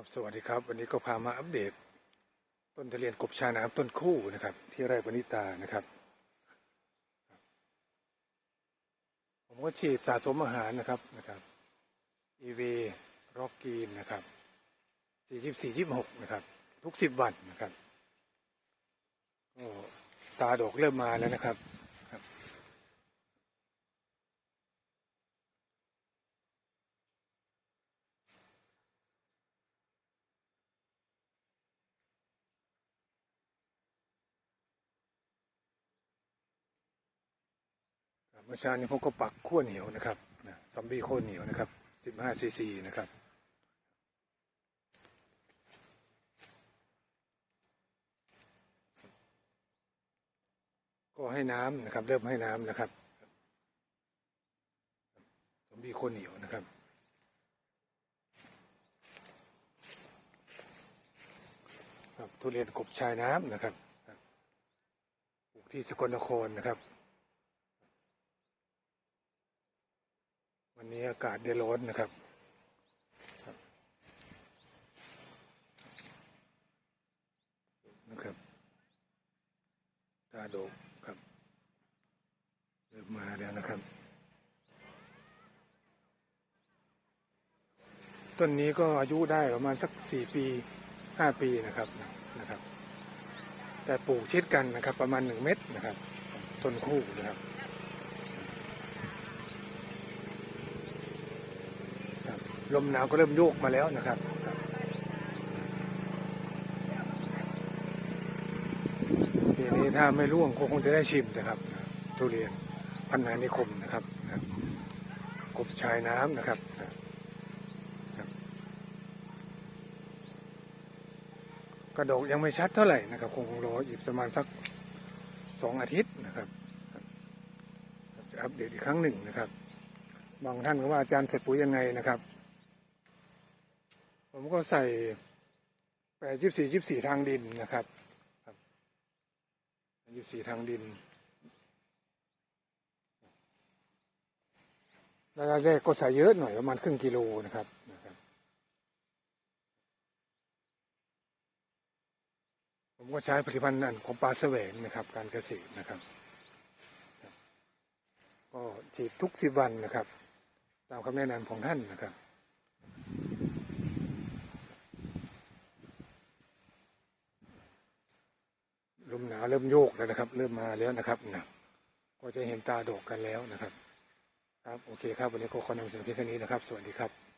ครับสวัสดีครับ วันนี้ก็พามาอัปเดต ต้นทะเรียนกบชาน้ำต้นคู่นะครับ ที่ไร่ปณิตานะครับ ผมก็ฉีดสะสมอาหารนะครับนะครับ EV ร็อกกีนนะครับ44 26นะครับ ทุก10วันนะครับก็ตาดอกเริ่มมาแล้วนะครับครับ ครับเมื่อเช้านี้ผมก็ปักขั้วเหนียวนะครับซอมบี้ขั้วเหนียวนะครับ15ซีซีนะครับก็ให้น้ำนะครับ เริ่มให้น้ำนะครับซอมบี้ขั้วเหนียวนะครับ ครับทุเรียนกบชายน้ำนะครับปลูกที่สกลนครนะครับ วันนี้อากาศเดือดร้อนนะครับครับนะครับตาโดกครับเริ่มมาแล้วนะครับ ต้นนี้ก็อายุได้ประมาณสักสี่ปีห้าปีนะครับนะครับ แต่ปลูกชิดกันนะครับ ประมาณหนึ่งเมตรนะครับ ต้นคู่นะครับ ครับ ลมหนาวก็เริ่มโยกมาแล้วนะครับครับทีนี้ถ้าไม่ร่วงก็คงจะได้ชิมนะครับ ทุเรียนพันนานิคมนะครับครับกบชายน้ำนะครับกระดกยังไม่ชัดเท่าไหร่นะครับ คงรออีกประมาณสักสองอาทิตย์นะครับครับจะอัปเดตอีกครั้งหนึ่งนะครับ บางท่านก็ว่าอาจารย์ใส่ปุ๋ยยังไงนะครับ ผมก็ใส่แปดยี่สี่ยี่สี่ทางดินนะครับครับยี่สี่ทางดินระยะแรกก็ใส่เยอะหน่อยประมาณครึ่งกิโลนะครับนะครับ ผมก็ใช้ผลิตภัณฑ์อันของปลาแสวงนะครับ การเกษตรนะครับ ก็ฉีดทุกสิบวันนะครับ ตามคำแนะนำของท่านนะครับ ลมหนาวเริ่มโยกแล้วนะครับ เริ่มมาแล้วนะครับนะก็จะเห็นตาโดกกันแล้วนะครับ ครับโอเคครับวันนี้ก็ขอนำเสนอเพียงแค่นี้นะครับ สวัสดีครับ